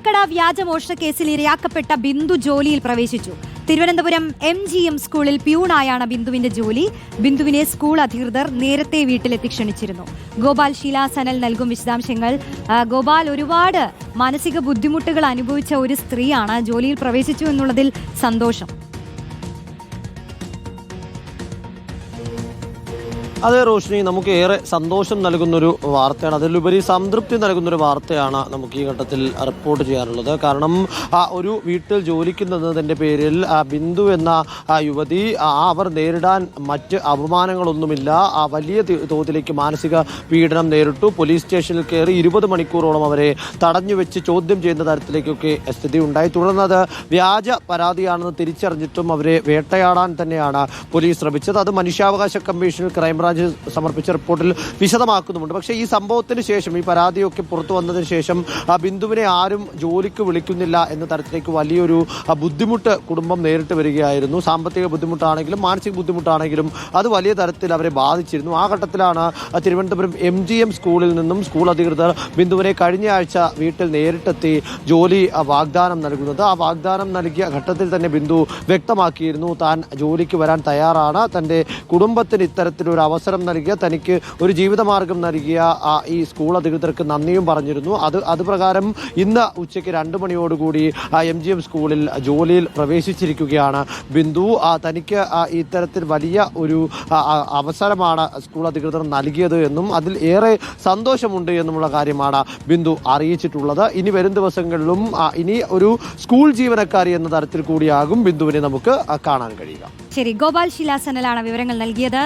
സ്വർണക്കട വ്യാജമോഷണ കേസിൽ ഇരയാക്കപ്പെട്ട ബിന്ദു ജോലിയിൽ പ്രവേശിച്ചു. തിരുവനന്തപുരം എം ജി എം സ്കൂളിൽ പ്യൂണായാണ് ബിന്ദുവിന്റെ ജോലി. ബിന്ദുവിനെ സ്കൂൾ അധികൃതർ നേരത്തെ വീട്ടിലെത്തി ക്ഷണിച്ചിരുന്നു ഗോപാൽ ശീലാസനൽ നൽകും വിശദാംശങ്ങൾ. ഗോപാൽ ഒരുപാട് മാനസിക ബുദ്ധിമുട്ടുകൾ അനുഭവിച്ച ഒരു സ്ത്രീയാണ് ജോലിയിൽ പ്രവേശിച്ചു എന്നുള്ളതിൽ സന്തോഷം. അതെ റോഷിനി നമുക്ക് ഏറെ സന്തോഷം നൽകുന്നൊരു വാർത്തയാണ്. അതിലുപരി സംതൃപ്തി നൽകുന്നൊരു വാർത്തയാണ് നമുക്ക് ഈ ഘട്ടത്തിൽ റിപ്പോർട്ട് ചെയ്യാനുള്ളത്. കാരണം ഒരു വീട്ടിൽ ജോലിക്ക് നിന്നതിന്റെ പേരിൽ ബിന്ദു എന്ന യുവതി അവർ നേരിടാൻ മറ്റ് അപമാനങ്ങളൊന്നുമില്ല. ആ വലിയ തോതിലേക്ക് മാനസിക പീഡനം നേരിട്ടു. പോലീസ് സ്റ്റേഷനിൽ കയറി ഇരുപത് മണിക്കൂറോളം അവരെ തടഞ്ഞു വെച്ച് ചോദ്യം ചെയ്യുന്ന തരത്തിലേക്കൊക്കെ സ്ഥിതി ഉണ്ടായി. തുടർന്ന് അത് വ്യാജ പരാതിയാണെന്ന് തിരിച്ചറിഞ്ഞിട്ടും അവരെ വേട്ടയാടാൻ തന്നെയാണ് പോലീസ് ശ്രമിച്ചത്. അത് മനുഷ്യാവകാശ കമ്മീഷനിൽ ക്രൈംബ്രാഞ്ച് സമർപ്പിച്ച റിപ്പോർട്ടിൽ വിശദമാക്കുന്നുമുണ്ട്. പക്ഷേ ഈ സംഭവത്തിന് ശേഷം ഈ പരാതിയൊക്കെ പുറത്തു വന്നതിന് ശേഷം ബിന്ദുവിനെ ആരും ജോലിക്ക് വിളിക്കുന്നില്ല എന്ന തരത്തിലേക്ക് വലിയൊരു ബുദ്ധിമുട്ട് കുടുംബം നേരിട്ട് വരികയായിരുന്നു. സാമ്പത്തിക ബുദ്ധിമുട്ടാണെങ്കിലും മാനസിക ബുദ്ധിമുട്ടാണെങ്കിലും അത് വലിയ തരത്തിൽ അവരെ ബാധിച്ചിരുന്നു. ആ ഘട്ടത്തിലാണ് തിരുവനന്തപുരം എം ജി എം സ്കൂളിൽ നിന്നും സ്കൂൾ അധികൃതർ ബിന്ദുവിനെ കഴിഞ്ഞ ആഴ്ച വീട്ടിൽ നേരിട്ടെത്തി ജോലി വാഗ്ദാനം നൽകുന്നത്. ആ വാഗ്ദാനം നൽകിയ ഘട്ടത്തിൽ തന്നെ ബിന്ദു വ്യക്തമാക്കിയിരുന്നു. താൻ ജോലിക്ക് വരാൻ തയ്യാറാണ്. തന്റെ കുടുംബത്തിന് ഇത്തരത്തിലൊരു അവസരം നൽകിയ തനിക്ക് ഒരു ജീവിതമാർഗം നൽകിയ ഈ സ്കൂൾ അധികൃതർക്ക് നന്ദിയും പറഞ്ഞിരുന്നു. അത് അത് പ്രകാരം ഇന്ന് ഉച്ചയ്ക്ക് രണ്ട് മണിയോടുകൂടി എം ജി എം സ്കൂളിൽ ജോലിയിൽ പ്രവേശിച്ചിരിക്കുകയാണ് ബിന്ദു. തനിക്ക് ഇത്തരത്തിൽ വലിയ ഒരു അവസരമാണ് സ്കൂൾ അധികൃതർ നൽകിയത് എന്നും അതിൽ ഏറെ സന്തോഷമുണ്ട് എന്നുമുള്ള കാര്യമാണ് ബിന്ദു അറിയിച്ചിട്ടുള്ളത്. ഇനി വരും ദിവസങ്ങളിലും ഇനി ഒരു സ്കൂൾ ജീവനക്കാരി എന്ന തരത്തിൽ കൂടിയാകും ബിന്ദുവിനെ നമുക്ക് കാണാൻ കഴിയുക. ശരി ഗോപാൽ ശിലാസനലാണ് വിവരങ്ങൾ നൽകിയത്.